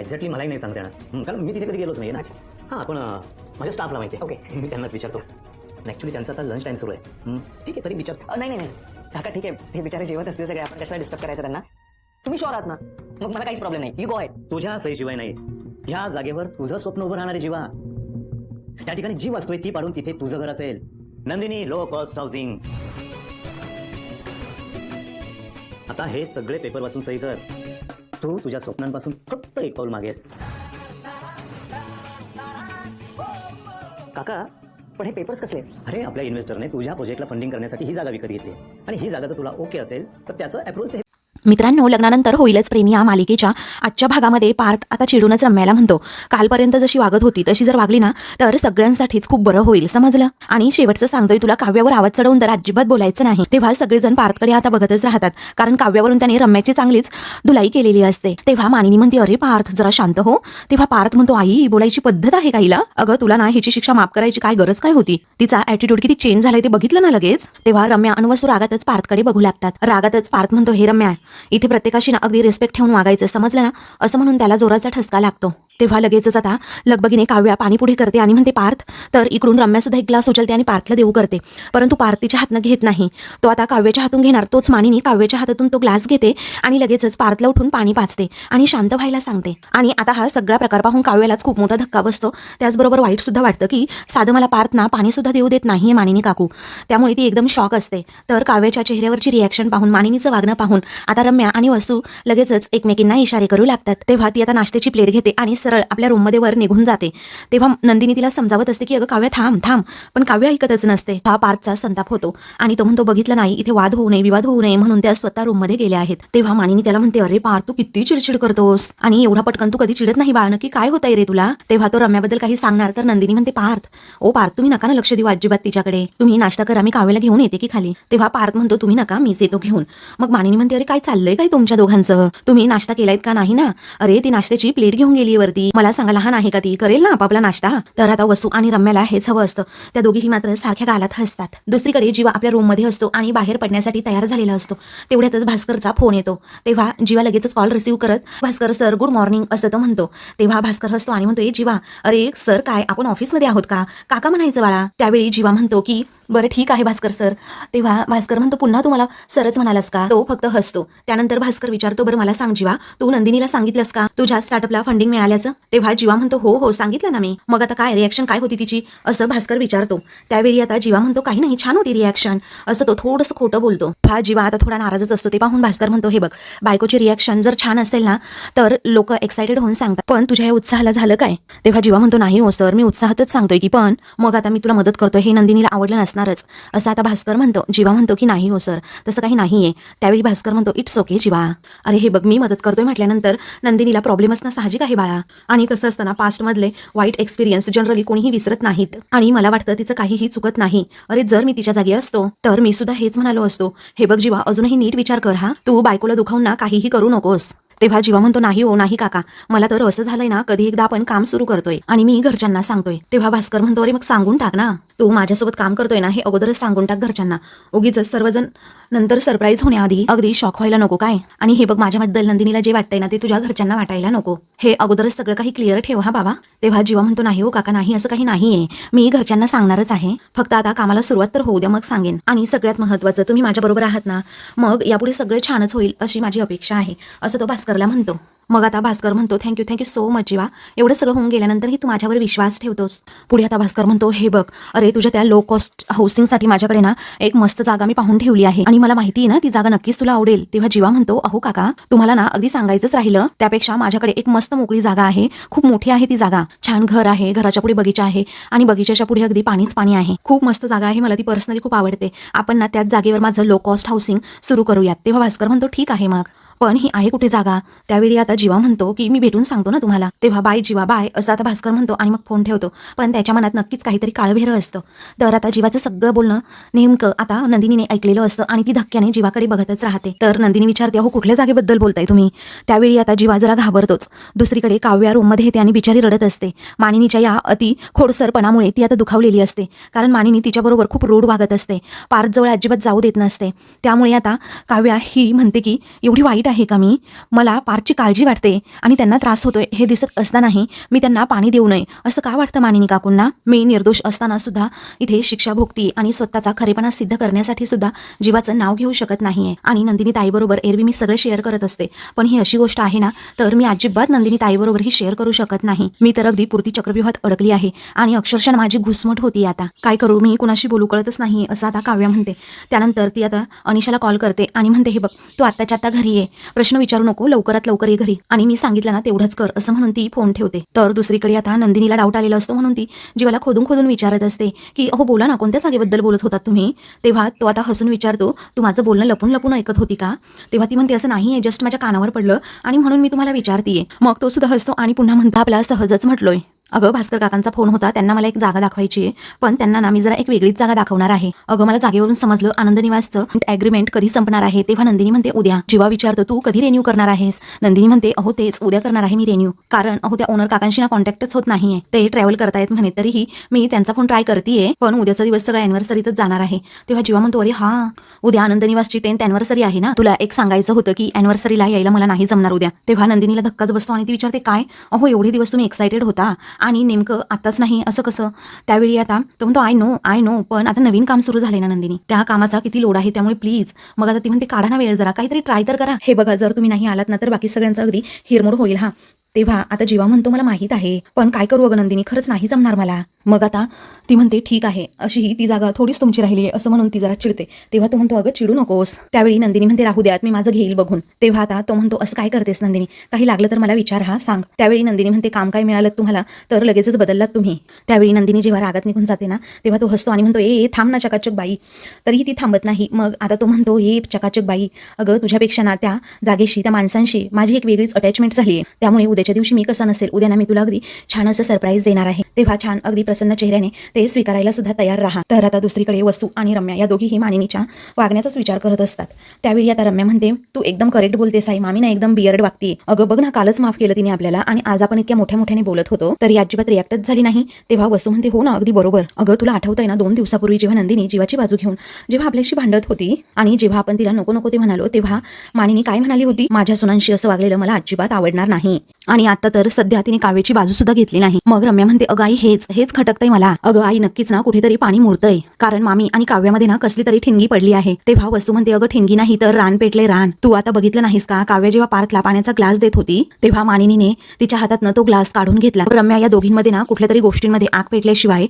Exactly मलाही नाही सांगता येणार. कारण मी तिथे कधी गेलोच नाही ना. हां पण माझ्या स्टाफला माहिती आहे. Okay. मी त्यांनाच विचारतो. ॲक्च्युली त्यांचा आता लंच टाइम सुरू आहे. ठीक आहे तरी विचार. नाही नाही नाही. काका ठीक आहे. हे बिचारे जेवत असतील सगळे. आपण कशाला डिस्टर्ब करायचं त्यांना? तुम्ही शोर आहात ना? मग मला काहीच प्रॉब्लेम नाही. यू गो अहेड तुझ्या सहीशिवाय नाही. ह्या जागेवर तुझं स्वप्न उभं राहणार आहे जीवा. त्या ठिकाणी जी वस्तू आहे ती पाडून तिथे तुझं घर असेल. नंदिनी लो कॉस्ट हाऊसिंग आता हे सगळे पेपर वाचून सही कर. तू तुझ्या स्वप्नांपासून फक्त एक पाऊल मागेस काका पण हे पेपर्स कसले? अरे आपल्या इन्व्हेस्टरने तुझ्या प्रोजेक्टला फंडिंग करण्यासाठी ही जागा विकत घेतली. आणि ही जागा जर तुला ओके असेल तर त्याचं अप्रुव्हल मित्रांनो लग्नानंतर होईलच प्रेमी या मालिकेच्या आजच्या भागामध्ये पार्थ आता चिडूनच रम्याला म्हणतो कालपर्यंत जशी वागत होती तशी जर वागली ना तर सगळ्यांसाठीच खूप बरं होईल समजलं? आणि शेवटचं सांगतोय तुला काव्यावर आवाज चढवून तर अजिबात बोलायचं नाही. तेव्हा सगळेजण पार्थकडे आता बघतच राहतात कारण काव्यावरून त्याने रम्याची चांगलीच धुलाई केलेली असते. तेव्हा मानिनी म्हणते अरे पार्थ जरा शांत हो. तेव्हा पार्थ म्हणतो आई बोलायची पद्धत आहे काहीला? अगं तुला ना हिची शिक्षा माफ करायची काय गरज काय होती? तिचा ऍटिट्यूड किती चेंज झालाय ते बघितलं ना लगेच? तेव्हा रम्या अनवसू रागातच पार्थकडे बघू लागतात. रागातच पार्थ म्हणतो हे रम्या इथे प्रत्येकाशी ना अगदी रिस्पेक्ट ठेवून वागायचं. समजलं ना? असं म्हणून त्याला जोराचा ठसका लागतो. तेव्हा लगेचच आता लगबगीने काव्या पाणी पुढे करते आणि म्हणते पार्थ. तर इकडून रम्यासुद्धा एक ग्लास उचलते आणि पार्थला देऊ करते. परंतु पार्थ तिच्या हातनं घेत नाही. तो आता काव्याच्या हातून घेणार तोच मानिनी काव्याच्या हातातून तो ग्लास घेते आणि लगेचच पार्थला उठून पाणी पाचते आणि शांत व्हायला सांगते. आणि आता हा सगळा प्रकार पाहून काव्यालाच खूप मोठा धक्का बसतो. त्याचबरोबर वाईट सुद्धा वाटतं की साधं मला पार्थना पाणीसुद्धा देऊ देत नाही मानिनी काकू. त्यामुळे ती एकदम शॉक असते. तर काव्याच्या चेहऱ्यावरची रिॲक्शन पाहून मानिनीचं वागणं पाहून आता रम्या आणि वसू लगेचच एकमेकींना इशारे करू लागतात. तेव्हा ती आता नाश्त्याची प्लेट घेते आणि सरळ आपल्या रूममध्ये वर निघून जाते. तेव्हा नंदिनी तिला समजावत असते की अगं काव्या थांब थांब. पण काव्य ऐकतच नसते. हा पार्थचा संताप होतो. आणि तो म्हणतो बघितलं नाही इथे वाद होऊ नये विवाद होऊ नये म्हणून त्या स्वतः रूममध्ये गेल्या आहेत. तेव्हा मानिनी त्याला म्हणते अरे पार्थ तू किती चिडचिड करतोस. आणि एवढा पटकन तू कधी चिडत नाही बाळ की काय होतंय रे तुला? तेव्हा तो रम्याबद्दल काही सांगणार तर नंदिनी म्हणते पार्थ ओ पार्थ तुम्ही नका ना लक्ष देऊ अजिबात तिच्याकडे. तुम्ही नाश्ता करा मी काव्याला घेऊन येते की खाली. तेव्हा पार्थ म्हणतो तुम्ही नका मीच येतो घेऊन. मग मानिनी म्हणते अरे काय चाललंय काय तुमच्या दोघांचं? तुम्ही नाश्ता केलायत का नाही ना? अरे ती नाश्त्याची प्लेट घेऊन गेली वरती. मला सांगा लहान आहे का ती? करेल ना आपापला नाश्ता? तर आता वसू आणि रम्याला हेच हवं असतं. त्या दोघीही मात्र सारख्या गालात हसतात. दुसरीकडे जीवा आपल्या रूममध्ये असतो आणि बाहेर पडण्यासाठी तयार झालेला असतो. तेवढ्यातच भास्करचा फोन येतो. तेव्हा जीवा लगेचच कॉल रिसीव्ह करत भास्कर सर गुड मॉर्निंग असं तो म्हणतो. तेव्हा भास्कर हसतो आणि म्हणतो ए जीवा अरे सर काय? आपण ऑफिसमध्ये आहोत का? काका म्हणायचं बाळा. त्यावेळी जीवा म्हणतो की बरं ठीक आहे भास्कर सर तेव्हा भास्कर म्हणतो पुन्हा तुम्हाला सरच म्हणालास का? तो फक्त हसतो. त्यानंतर भास्कर विचारतो बरं मला सांग जीवा तू नंदिनीला सांगितलंस का? तुझ्या स्टार्टअपला फंडिंग मिळाल्याचं? तेव्हा जीवा म्हणतो हो हो सांगितलं ना मी. मग आता काय रिॲक्शन काय होती तिची? असं भास्कर विचारतो. त्यावेळी आता जीवा म्हणतो काही नाही छान होती रिॲक्शन असं तो थोडंसं खोटं बोलतो. हा जीवा आता थोडा नाराजच असतो ते पाहून भास्कर म्हणतो हे बघ बायकोची रिॲक्शन जर छान असेल ना तर लोक एक्सायटेड होऊन सांगतात. पण तुझ्या या उत्साहाला झालं काय? तेव्हा जीवा म्हणतो नाही हो सर मी उत्साहातच सांगतोय की पण मग आता मी तुला मदत करतोय हे नंदिनीला आवडलं नसणारच. असं आता भास्कर म्हणतो. जीवा म्हणतो की नाही हो सर तसं काही नाहीये. त्यावेळी भास्कर म्हणतो इट्स ओके जीवा. अरे हे बघ मी मदत करतोय म्हटल्यानंतर नंदिनीला प्रॉब्लेम असणं साहजिक आहे बाळा. आणि कसं असताना पास्टमधले वाईट एक्सपिरियन्स जनरली कोणीही विसरत नाहीत. आणि मला वाटतं तिचं काहीही चुकत नाही. अरे जर मी तिच्या जागी असतो तर मी सुद्धा हेच म्हणालो असतो. हे बघ जीवा अजूनही नीट विचार कर हा. तू बायकोला दुखावून ना काहीही करू नकोस. तेव्हा जीवा म्हणतो नाही हो नाही काका. मला तर असं झालंय ना कधी एकदा आपण काम सुरू करतोय आणि मी घरच्यांना सांगतोय. तेव्हा भास्कर म्हणतो अरे मग सांगून टाक ना. तू माझ्यासोबत काम करतोय ना हे अगोदरच सांगून टाक घरच्यांना. उगीच सर्वजण नंतर सरप्राईज होण्याआधी अगदी शॉक व्हायला नको काय? आणि हे बघ माझ्याबद्दल नंदिनीला जे वाटतंय ना ते तुझ्या घरच्यांना वाटायला नको. हे अगोदरच सगळं काही क्लिअर ठेव हा बाबा. तेव्हा जीवा म्हणतो नाही हो काका नाही असं काही नाहीये. मी घरच्यांना सांगणारच आहे. फक्त आता कामाला सुरुवात तर होऊ द्या मग सांगेन. आणि सगळ्यात महत्वाचं तुम्ही माझ्याबरोबर आहात ना मग यापुढे सगळं छानच होईल अशी माझी अपेक्षा आहे. असं तो भास्करला म्हणतो. मग आता भास्कर म्हणतो thank you thank you so much Jeeva. एवढं सगळं होऊन गेल्यानंतरही तू माझ्यावर विश्वास ठेवतोस. पुढे आता भास्कर म्हणतो हे बघ अरे तुझ्या त्या लो कॉस्ट हाऊसिंगसाठी माझ्याकडे ना एक मस्त जागा मी पाहून ठेवली आहे. आणि मला माहिती आहे ना ती जागा नक्कीच तुला आवडेल. तेव्हा जीवा म्हणतो अहो काका तुम्हाला ना अगदी सांगायचंच राहिलं. त्यापेक्षा माझ्याकडे एक मस्त मोकळी जागा आहे. खूप मोठी आहे ती जागा. छान घर आहे घराच्या पुढे बगीचा आहे. आणि बगीच्याच्या पुढे अगदी पाणीच पाणी आहे. खूप मस्त जागा आहे मला ती पर्सनली खूप आवडते. आपण ना त्याच जागेवर माझं लो कॉस्ट हाऊसिंग सुरू करूयात. तेव्हा भास्कर म्हणतो ठीक आहे मग. पण ही आहे कुठे जागा? त्यावेळी आता जीवा म्हणतो की मी भेटून सांगतो ना तुम्हाला. तेव्हा बाय जीवा बाय असं आता भास्कर म्हणतो आणि मग फोन ठेवतो. पण त्याच्या मनात नक्कीच काहीतरी काळभेरं असतं. तर आता जीवाचं सगळं बोलणं नेमकं आता नंदिनीने ऐकलेलं असतं आणि ती धक्क्याने जीवाकडे बघतच राहते. तर नंदिनी विचारते हो कुठल्या जागेबद्दल बोलताय तुम्ही? त्यावेळी आता जीवा जरा घाबरतोच. दुसरीकडे काव्या रूममध्ये येते आणि बिचारी रडत असते. मानिनीच्या या अति खोडसरपणामुळे ती आता दुखावलेली असते. कारण मानिनी तिच्याबरोबर खूप रूढ वागत असते. पार्कजवळ अजिबात जाऊ देत नसते. त्यामुळे आता काव्या ही म्हणते की एवढी वाईट आहे का मी? मला पारची काळजी वाटते आणि त्यांना त्रास होतोय हे दिसत असतानाही मी त्यांना पाणी देऊ नये. असं का वाटतं मानिनी काकूंना? मी निर्दोष असताना सुद्धा इथे शिक्षा भोगती आणि स्वतःचा खरेपणा सिद्ध करण्यासाठी सुद्धा जीवाचं नाव घेऊ शकत नाहीये. आणि नंदिनी ताईबरोबर एरवी मी सगळं शेअर करत असते. पण ही अशी गोष्ट आहे ना तर मी अजिबात नंदिनी ताईबरोबर ही शेअर करू शकत नाही. मी तर अगदी पूर्ती चक्रव्यूहात अडकली आहे आणि अक्षरशः माझी घुसमट होती आता. काय करू? मी कुणाशी बोलू कळतच नाही असं आता काव्या म्हणते. त्यानंतर ती आता अनिशाला कॉल करते आणि म्हणते हे बघ तू आत्ताच्या आत्ता घरी ये. प्रश्न विचारू नको लवकरात लवकर ये घरी. आणि मी सांगितलं ना तेवढंच कर असं म्हणून ती फोन ठेवते. तर दुसरीकडे आता नंदिनीला डाऊट आलेला असतो म्हणून ती जीवाला खोदून खोदून विचारत असते की अहो बोला ना कोणत्या जागेबद्दल बोलत होतात तुम्ही? तेव्हा तो आता हसून विचारतो तू माझं बोलणं लपून लपून ऐकत होती का? तेव्हा ती म्हणते असं नाही आहे जस्ट माझ्या कानावर पडलं आणि म्हणून मी तुम्हाला विचारतीये. मग तो सुद्धा हसतो आणि पुन्हा म्हणता आपला सहजच म्हटलोय. अगं भास्कर काकांचा फोन होता त्यांना मला एक जागा दाखवायची आहे. पण त्यांना ना मी जरा एक वेगळीच जागा दाखवणार आहे. अगं मला जागेवरून समजलं आनंद निवासचं अग्रीमेंट कधी संपणार आहे? तेव्हा नंदिनी म्हणते उद्या. जेव्हा विचारतो तू कधी रेन्यू करणार आहेस? नंदिनी म्हणते अहो तेच उद्या करणार आहे मी रेन्यू कारण अहो त्या ओनर काकांशी ना कॉन्टॅक्टच होत नाहीये. ते ट्रॅव्हल करतायत म्हणे तरीही मी त्यांचा फोन ट्राय करतेय पण उद्याचा दिवस सगळं अॅनिव्हर्सरीतच जाणार आहे. तेव्हा जेव्हा म्हणतो अरे हा. उद्या आनंद निवासची टेन्थ अॅनिव्हर्सरी आहे ना. तुला एक सांगायचं होतं की अॅनिव्हर्सरीला यायला मला नाही जमणार उद्या. तेव्हा नंदिनीला धक्काच बसतो आणि ती विचारते काय? अहो एवढे दिवस तुम्ही एक्सायटेड होता. आणि नेमकं आताच नाही असं कसं? त्यावेळी आता तो म्हणतो आय नो आय नो पण आता नवीन काम सुरू झाले ना नंदिनी. त्या कामाचा किती लोड आहे त्यामुळे प्लीज मग आता ती म्हणते काढा ना वेळ जरा काहीतरी ट्राय तर करा. हे बघा जर तुम्ही नाही आलात ना तर बाकी सगळ्यांचं अगदी हिरमोड होईल हा. तेव्हा आता जीवा म्हणतो मला माहीत आहे पण काय करू अगं नंदिनी खरंच नाही जमणार मला. मग आता ती म्हणते ठीक आहे अशी ही ती जागा थोडीच तुमची राहिली आहे असं म्हणून ती जरा चिडते. तेव्हा तो म्हणतो अगं चिडू नकोस. त्यावेळी नंदिनी म्हणते राहू द्यात मी माझं घेईल बघून. तेव्हा आता तो म्हणतो असं काय करतेस नंदिनी? काही लागलं तर मला विचार हा सांग. त्यावेळी नंदिनी म्हणते काम काय मिळालं तुम्हाला? तर लगेचच बदललात तुम्ही. त्यावेळी नंदिनी जेव्हा रागात निघून जाते ना तेव्हा तो हसतो आणि म्हणतो ए ए, थांब ना चकाचक बाई. तरीही ती थांबत नाही. मग आता तो म्हणतो ए चकाचक बाई अगं तुझ्यापेक्षा ना त्या जागेशी त्या माणसांशी माझी एक वेगळीच अटॅचमेंट झाली आहे. त्यामुळे उद्याच्या दिवशी मी कसं नसेल उद्या ना मी तुला अगदी छान असं सरप्राईज देणार आहे. तेव्हा छान अगदी प्रसन्न चेहऱ्याने ते स्वीकारायला सुद्धा तयार राहा. तर आता दुसरीकडे वस्तू आणि रम्या या दोघीही मानिनीच्या वागण्याचाच विचार करत असतात. त्यावेळी आता रम्या म्हणते तू एकदम करेक्ट बोलतेस आई मामी ना एकदम बियर्ड वागते. अगं बघ ना कालच माफ केलं तिने आपल्याला आणि आज आपण इतक्या मोठ्या मोठ्याने बोलत होतो. तरी अजिबात रिॲक्टच झाली नाही. तेव्हा वसू म्हणते हो ना अगदी बरोबर. अगं तुला आठवतंय ना दोन दिवसापूर्वी जेव्हा नंदिनी जीवाची बाजू घेऊन जेव्हा आपल्याशी भांडत होती आणि जेव्हा आपण तिला नको नको ते म्हणालो तेव्हा मानिनी काय म्हणाली होती? माझ्या सुनांशी असं वागलेलं मला अजिबात आवडणार नाही. आणि आता तर सध्या तिने कावेची बाजू सुद्धा घेतली नाही. मग रम्या म्हणते अगाई हेच हेच खटकतंय मला. अगं आई नक्कीच ना कुठेतरी पाणी मुरतंय. कारण मामी आणि काव्यामध्ये ना कसली तरी ठिणगी पडली आहे. तेव्हा वस्तू म्हणते अगं ठिणगी नाही तर रान पेटले रान. तू आता बघितलं नाहीस का काव्य जेव्हा पार्थला पाण्याचा ग्लास देत होती तेव्हा मानिनीने तिच्या हातातनं तो ग्लास काढून घेतला. रम्या या दोघींमध्ये ना कुठल्या तरी गोष्टींमध्ये आग पेटल्याशिवाय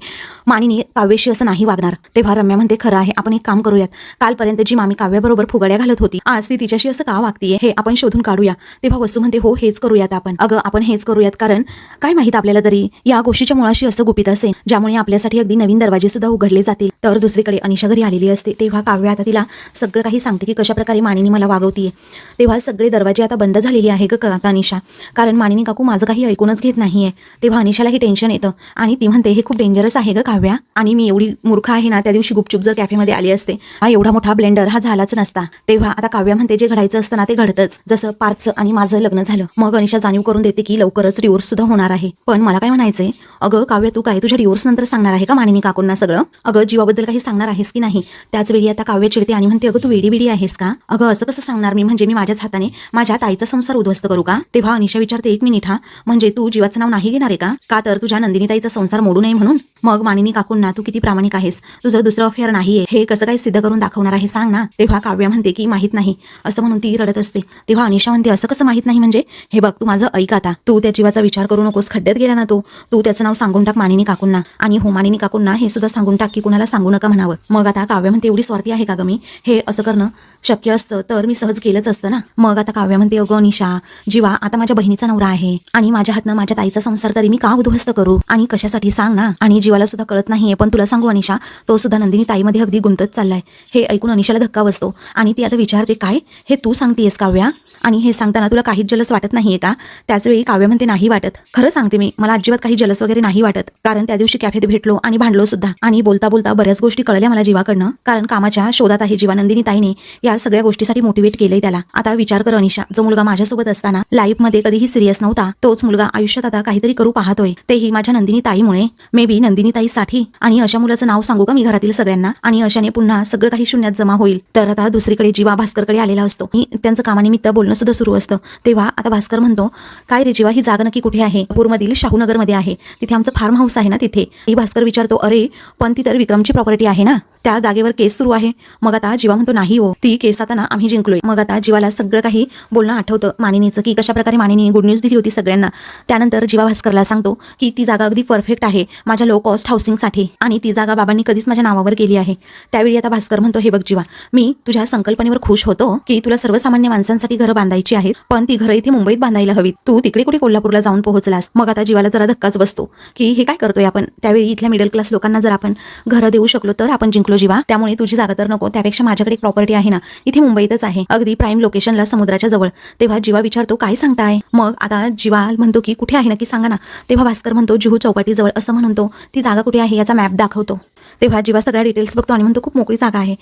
मानिनी काव्याशी असं नाही वागणार. तेव्हा रम्या म्हणते खरं आहे आपण एक काम करूयात. कालपर्यंत जी मामी काव्याबरोबर फुगड्या घालत होती आज ती तिच्याशी असं का वागतीये हे आपण शोधून काढूया तेव्हा वस्तू म्हणते हो हेच करूयात आपण. अगं आपण हेच करूयात कारण काय माहीत आपल्याला तरी या गोष्टीच्या मुळाशी असं गुपित असेल ज्यामुळे आपल्यासाठी अगदी नवीन दरवाजे सुद्धा उघडले जातील. तर दुसरीकडे अनिशा घरी आलेली असते. तेव्हा काव्य आता तिला सगळं काही सांगते की कशा प्रकारे मानिनी मला वागवतीये. तेव्हा सगळे दरवाजे आता बंद झालेले आहे ग का- अनिशा? कारण मानिनी काकू माझं काही ऐकूनच घेत नाहीये. तेव्हा अनिशालाही टेन्शन येतं. आणि ती म्हणते हे खूप डेंजरस आहे ग काव्या. आणि मी एवढी मूर्ख आहे ना त्या दिवशी गुपचूप जर कॅफेमध्ये आली असते हा एवढा मोठा ब्लेंडर हा झालाच नसता. तेव्हा आता काव्या म्हणते जे घडायचं असतं ना ते घडतंच. जसं पारचं आणि माझं लग्न झालं. मग अनिशा जाणीव करून देते की लवकरच रिवर्स सुद्धा होणार आहे. पण मला काय म्हणायचंय? अगं काव्य तू काय तुझ्या डिवोर्स नंतर सांगणार आहे का मानिनी काकूंना सगळं? अगं जीवाबद्दल काही सांगणार आहेस की नाही? त्याच वेळी आता काव्य चिडते आणि म्हणते अगं तू वेडी वेडी आहेस का? अगं असं कसं सांगणार मी? म्हणजे मी माझ्याच हाताने माझ्या ताईचा संसार उद्ध्वस्त करू का? तेव्हा अनिशा विचारते एक मिनिट हा. म्हणजे तू जीवाचं नाव नाही घेणार आहे का? का तर तुझ्या नंदिनी ताईचा संसार मोडू नये म्हणून? मग मानिनी काकूंना तू किती प्रामाणिक आहेस? तुझं दुसरं अफेअर नाहीये. हे कसं काय सिद्ध करून दाखवणार आहे सांग ना. तेव्हा काव्य म्हणते की माहीत नाही. असं म्हणून ती रडत असते. तेव्हा अनिशा म्हणते असं कसं माहीत नाही म्हणजे? हे बघ तू माझं ऐक आता. तू त्या जीवाचा विचार करू नकोस. खड्ड्यात गेला ना तो. तू त्याचं नाव सांगून टाक मानिनी काकूंना. आणि हो काकूंना हे सुद्धा सांगून टाक की कुणाला सांगू नका म्हणावं. मग आता काव्य म्हणते एवढी स्वार्थी आहे का ग मी? हे असं करणं शक्य असतं तर मी सहज केलंच असतं ना? मग आता काव्य म्हणते अगं निशा जीवा आता माझ्या बहिणीचा नवरा आहे आणि माझ्या हातनं माझ्या ताईचा संसार तरी मी का उद्ध्वस्त करू? आणि कशासाठी सांग ना? आणि जीवाला सुद्धा कळत नाहीये पण तुला सांगू अनिशा तो सुद्धा नंदिनी ताईमध्ये अगदी गुंतत चाललाय. हे ऐकून अनिशाला धक्का बसतो. आणि ती आता विचारते काय? हे तू सांगतेस काव्या? आणि हे सांगताना तुला काहीच जलस वाटत नाहीये का? त्याचवेळी काव्य म्हणते नाही वाटत. खरं सांगते मी मला अजिबात काही जलस वगैरे नाही वाटत. कारण त्या दिवशी कॅफेत भेटलो आणि भांडलो सुद्धा. आणि बोलता बोलता बऱ्याच गोष्टी कळल्या मला जीवाकडनं. कारण कामाच्या शोधात आहे जीवानंदिनी ताईने या सगळ्या गोष्टीसाठी मोटिवेट केलंय त्याला. आता विचार कर अनिशा जो मुलगा माझ्यासोबत असताना लाईफमध्ये कधीही सिरियस नव्हता तोच मुलगा आयुष्यात आता काहीतरी करू पाहतोय. तेही माझ्या नंदिनी ताईमुळे. May be Nandini ताईसाठी. आणि अशा मुलाचं नाव सांगू का मी घरातील सगळ्यांना? आणि अशाने पुन्हा सगळं काही शून्यात जमा होईल. तर आता दुसरीकडे जीवा भास्करकडे आलेला असतो. मी त्यांचं कामानिमित्त बोलणं बोलणं सुद्धा सुरू असतं. तेव्हा आता भास्कर म्हणतो काय रे जीवा ही जागा नक्की कुठे आहे? पूरमधील शाहूनगरमध्ये आहे. तिथे आमचं फार्म हाऊस आहे ना तिथे. ही भास्कर विचारतो अरे पण ती तर विक्रमची प्रॉपर्टी आहे ना? त्या जागेवर केस सुरू आहे. मग आता जीवा म्हणतो नाही हो ती केस आता ना आम्ही जिंकलोय. मग आता जीवाला सगळं काही बोलणं आठवतं. मानिनीचं की कशा प्रकारे मानिनी गुड न्यूज दिली होती सगळ्यांना. त्यानंतर जीवा भास्करला सांगतो की ती जागा अगदी परफेक्ट आहे माझ्या लो कॉस्ट हाऊसिंगसाठी आणि ती जागा बाबांनी कधीच माझ्या नावावर केली आहे. त्यावेळी आता भास्कर म्हणतो हे बघ जीवा मी तुझ्या संकल्पनेवर खुश होतो की तुला सर्वसामान्य माणसांसाठी घरं बांधायची आहेत पण ती घरं इथे मुंबईत बांधायला हवीत. तू तिकडे कुठे कोल्हापूरला जाऊन पोहोचलास? मग आता जीवाला जरा धक्काच बसतो की हे काय करतोय आपण? त्यावेळी इथल्या मिडल क्लास लोकांना जर आपण घरं देऊ शकलो तर आपण जिंकलो. जीवा त्यामुळे तुझी जागा तर नको त्यापेक्षा माझ्याकडे एक प्रॉपर्टी आहे ना इथे मुंबईतच आहे अगदी प्राईम लोकेशनला समुद्राच्या जवळ. तेव्हा जीवा विचारतो काय सांगताय? मग आता जीवा म्हणतो की कुठे आहे नक्की? सांगा ना. तेव्हा भास्कर म्हणतो जुहू चौपाटीजवळ. असं म्हणतो ती जागा कुठे आहे? याचा मॅप दाखवतो. तेव्हा जेव्हा सगळ्या डिटेल्स बघतो आणि म्हणतो खूप मोकळी जागा आहे.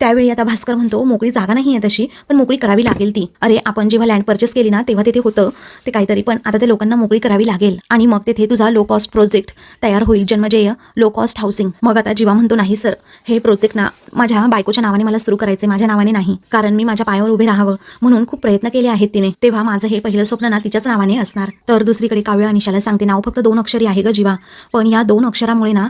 त्यावेळी आता भास्कर म्हणतो मोकळी जागा नाही आहे तशी पण मोकळी करावी लागेल ती. अरे आपण जेव्हा लँड परचेस केली ना तेव्हा तिथे होतं ते काहीतरी पण आता ते लोकांना मोकळी करावी लागेल. आणि मग तिथे तुझा लो कॉस्ट प्रोजेक्ट तयार होईल जन्मजेय लो कॉस्ट हाऊसिंग मग आता जीवा म्हणतो नाही सर हे प्रोजेक्ट ना माझ्या बायकोच्या नावाने मला सुरू करायचे माझ्या नावाने नाही. कारण मी माझ्या पायावर उभे राहावं. म्हणून खूप प्रयत्न केले आहेत तिने. तेव्हा माझं हे पहिलं स्वप्न ना तिच्याच नावाने असणार. तर दुसरीकडे काव्य अनिशाला सांगते. नाव फक्त दोन अक्षरी आहे ग जीवा. पण या दोन अक्षरामुळे ना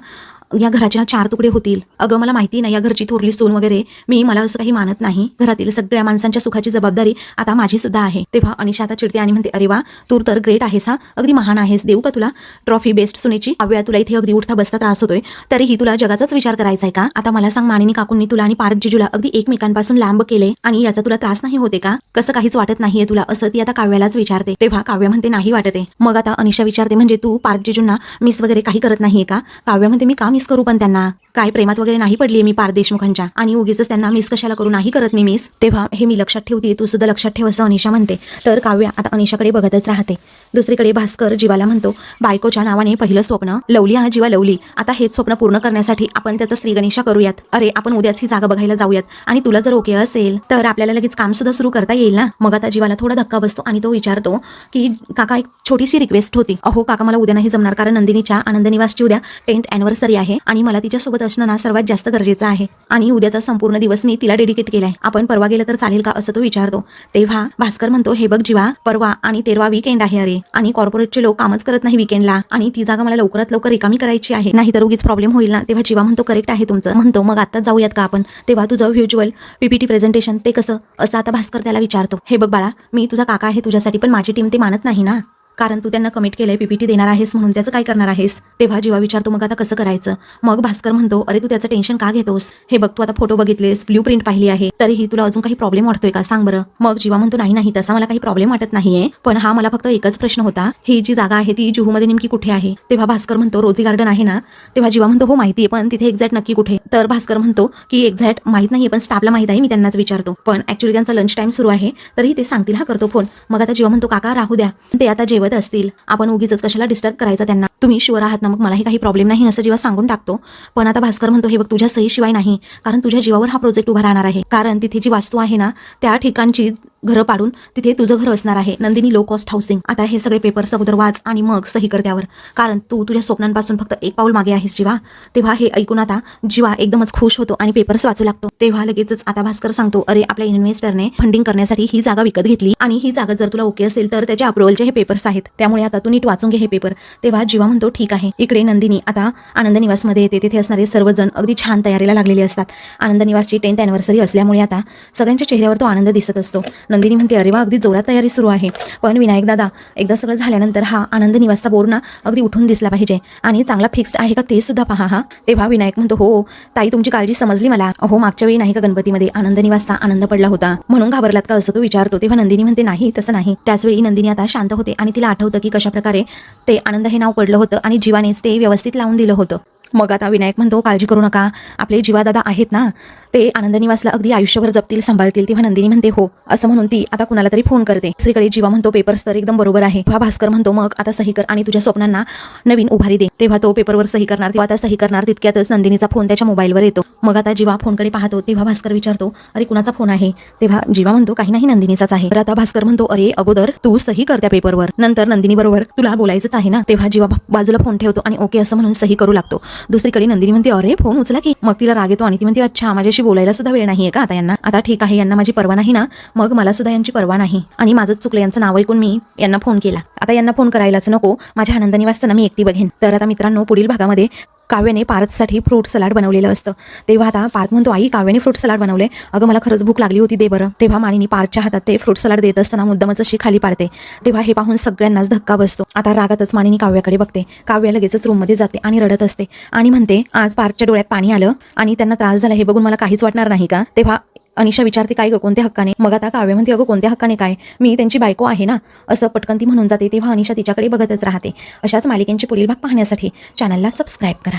या घराचे ना चार तुकडे होतील. अगं मला माहिती नाही या घरची थोरली सून वगैरे. मी मला असं काही मानत नाही. घरातील सगळ्या माणसांच्या सुखाची जबाबदारी आता माझी सुद्धा आहे. तेव्हा अनिशा आता चिडते आणि म्हणते अरे वा तू तर ग्रेट आहेस हा. अगदी महान आहेस. देऊ का तुला ट्रॉफी बेस्ट सुनेची? अव्या तुला इथे अगदी उठता बसता त्रास होतोय. तरीही तुला जगाचाच विचार करायचा आहे का? आता मला सांग मानिनी काकूंनी तुला आणि पारत जिजूला अगदी एकमेकांपासून लांब केले आणि याचा तुला त्रास नाही होते का? कसं काहीच वाटत नाहीये तुला असं ती आता काव्यालाच विचारते. तेव्हा काव्य म्हणते नाही वाटते. मग आता अनिशा विचारते म्हणजे तू पारत जिजूंना मिस वगैरे काही करत नाहीये का? काव्य म्हणते मी काम मिस करू पण त्यांना. काय प्रेमात वगैरे नाही पडली मी पार देशमुखांच्या. आणि उगीच त्यांना मिस कशाला करू? नाही करत मी मिस तेव्हा हे मी लक्षात ठेवते तू सुद्धा लक्षात ठेव असं अनिशा म्हणते. तर काव्या आता अनिशाकडे बघतच राहते. दुसरीकडे भास्कर जीवाला म्हणतो बायकोच्या नावाने पहिलं स्वप्न लवली हा जीवा लवली. आता हेच स्वप्न पूर्ण करण्यासाठी आपण त्याचं श्रीगणेशा करूयात. अरे आपण उद्याच ही जागा बघायला जाऊयात. आणि तुला जर ओके असेल तर आपल्याला लगेच काम सुद्धा सुरू करता येईल ना? मग आता जीवाला थोडा धक्का बसतो आणि तो विचारतो की काका एक छोटीशी रिक्वेस्ट होती. अहो काका मला उद्या नाही जमणार कारण नंदिनीच्या आनंद निवासची उद्या टेन्थ अॅनिव्हर्सरी आहे आणि मला तिच्यासोबत असणं ना सर्वात जास्त गरजेचं आहे. आणि उद्याचा संपूर्ण दिवस मी तिला डेडिकेट केलाय. आपण परवा गेलं तर चालेल का असं तो विचारतो. तेव्हा भास्कर म्हणतो हे बघ जीवा परवा आणि तेरवा वीकेंड आहे अरे. आणि कॉर्पोरेटचे लोक कामच करत नाही विकेंडला आणि ती जागा मला लवकरात लवकर रिकामी करायची आहे. नाही तर उगीच प्रॉब्लेम होईल ना. तेव्हा जीवा म्हणतो करेक्ट आहे तुमचं. म्हणतो मग आता जाऊयात का आपण? तेव्हा तुझं व्हिज्युअल पीपीटी प्रेझेंटेशन ते कसं? असं आता भास्कर त्याला विचारतो. हे बघ बाळा मी तुझा काका आहे. तुझ्यासाठी पण माझी टीम ते मानत नाही ना? कारण तू त्यांना कमिट केलंय पीपीटी देणार आहेस म्हणून त्याचं काय करणार आहेस? तेव्हा जीवा विचारतो मग आता कसं करायचं? मग भास्कर म्हणतो अरे तू त्याचं टेन्शन का घेतोस? हे बघ तू आता फोटो बघितलेस ब्ल्यू प्रिंट पाहिली आहे. तरीही तुला अजून काही प्रॉब्लेम वाटतोय का? सांग बरं. मग जीवा म्हणतो नाही नाही तसा मला काही प्रॉब्लेम वाटत नाहीये. पण हा मला फक्त एकच प्रश्न होता. ही जी जागा आहे ती जुहूमध्ये नेमकी कुठे आहे? तेव्हा भास्कर म्हणतो रोजी गार्डन आहे ना? तेव्हा जीवा म्हणतो हो माहिती आहे पण तिथे एक्झॅक्ट नक्की कुठे? तर भास्कर म्हणतो की एक्झॅक्ट माहीत नाहीये पण स्टाफला माहीत आहे मी त्यांनाच विचारतो. पण ऍक्च्युली त्यांचा लंच टाइम सुरू आहे. तरीही ते सांगतील हा करतो फोन मग आता जीवा म्हणतो काका राहू द्या. ते आता जेवण जेवत असतील आपण उगीच कशाला डिस्टर्ब करायचा त्यांना? तुम्ही शुअर आहात ना मग मलाही काही प्रॉब्लेम नाही असं जेव्हा सांगून टाकतो. पण आता भास्कर म्हणतो हे बघ तुझ्या सहीशिवाय नाही कारण तुझ्या जीवावर हा प्रोजेक्ट उभा राहणार आहे. कारण तिथे जी वास्तू आहे ना त्या ठिकाणची घरं पाडून तिथे तुझं घर असणार आहे. नंदिनी लो कॉस्ट हाऊसिंग आता हे सगळे पेपर्स अगोदर वाच आणि मग सही कर त्यावर. कारण तू तुझ्या स्वप्नांपासून फक्त एक पाऊल मागे आहेस जीवा. तेव्हा हे ऐकून आता जीवा एकदमच खुश होतो आणि पेपर्स वाचू लागतो. तेव्हा लगेचच आता भास्कर सांगतो अरे आपल्या इन्व्हेस्टरने फंडिंग करण्यासाठी ही जागा विकत घेतली आणि ही जागा जर तुला ओके असेल तर त्याच्या अप्रुव्हलचे हे पेपर्स आहेत. त्यामुळे आता तू नीट वाचून घे हे पेपर तेव्हा जीवा म्हणतो ठीक आहे. इकडे नंदिनी आता आनंद निवासमध्ये येते. तिथे असणारे सर्वजण अगदी छान तयारीला लागलेले असतात. आनंद निवासची टेन्थ अॅनिव्हर्सरी असल्यामुळे आता सगळ्यांच्या चेहऱ्यावर तो आनंद दिसत असतो. नंदिनी म्हणते अरे वा अगदी जोरात तयारी सुरू आहे. पण विनायक दादा एकदा सगळं झाल्यानंतर हा आनंद निवासचा बोर्ड ना अगदी उठून दिसला पाहिजे. आणि चांगला फिक्स्ड आहे का ते सुद्धा पहा हा. तेव्हा विनायक म्हणतो हो ताई तुमची काळजी समजली मला. हो मागच्या वेळी नाही का गणपतीमध्ये आनंद निवासचा आनंद पडला होता? म्हणून घाबरलात का असं तो विचारतो. तेव्हा नंदिनी म्हणते नाही तसं नाही. त्याचवेळी नंदिनी आता शांत होते आणि तिला आठवतं की कशाप्रकारे ते आनंद हे नाव पडलं होतं आणि जीवानेच ते व्यवस्थित लावून दिलं होतं. मग आता विनायक म्हणतो काळजी करू नका. आपले जीवादादा आहेत ना ते आनंद निवासला अगदी आयुष्यभर जपतील सांभाळतील तेव्हा नंदिनी म्हणते हो असं म्हणून ती आता कुणाला तरी फोन करते. दुसरीकडे जीवा म्हणतो पेपर्स तर एकदम बरोबर आहे. हा भास्कर म्हणतो मग आता सही कर आणि तुझ्या स्वप्नांना नवीन उभारी दे. तेव्हा तो पेपरवर सही करणार तेव्हा आता सही करणार तितक्यातच नंदिनीचा फोन त्याच्या मोबाईलवर येतो. मग आता जीवा फोनकडे पाहतो तेव्हा भास्कर विचारतो अरे कुणाचा फोन आहे? तेव्हा जीवा म्हणतो काही नाही नंदिनीचाच आहे. तर आता भास्कर म्हणतो अरे अगोदर तू सही कर त्या पेपरवर. नंतर नंदिनी बरोबर तुला बोलायचंच आहे ना? तेव्हा जीवा बाजूला फोन ठेवतो आणि ओके असं म्हणून सही करू लागतो. दुसरीकडे नंदिनी म्हणते अरे फोन उचला की. मग तिला राग येतो आणि ती म्हणते अच्छा माझ्या माझ्याशी बोलायला सुद्धा वेळ नाहीये का आता यांना? आता ठीक आहे यांना माझी परवा नाही ना? मग मला सुद्धा यांची परवा नाही. आणि माझंच चुकलं यांचं नाव ऐकून मी यांना फोन केला. आता यांना फोन करायलाच नको. माझ्या आनंद वाचताना मी एकटी बघेन. तर आता मित्रांनो पुढील भागामध्ये काव्याने पार्थसाठी फ्रूट सलाड बनवलेलं असतं. तेव्हा आता पार्थ म्हणतो आई काव्याने फ्रूट सलाड बनवले. अगं मला खरंच भूक लागली होती दे बरं. तेव्हा माणिनी पार्थच्या हातात ते फ्रूट सलाड देत असताना मुद्दामच अशी खाली पाडते. तेव्हा हे पाहून सगळ्यांनाच धक्का बसतो. आता रागातच माणिनी काव्याकडे बघते. काव्या लगेचच रूममध्ये जाते आणि रडत असते आणि म्हणते आज पार्थच्या डोळ्यात पाणी आलं आणि त्यांना त्रास झाला हे बघून मला काहीच वाटणार नाही का? तेव्हा अनिशा विचारते काय ग कोणत्या हक्काने? मग आता काव्य म्हणते अगं कोणत्या हक्काने काय? मी त्यांची बायको आहे ना? असं पटकन ती म्हणून जाते तेव्हा अनिशा तिच्याकडे बघतच राहते. अशाच मालिकेंचे पुढील भाग पाहण्यासाठी चॅनलला सबस्क्राईब करा.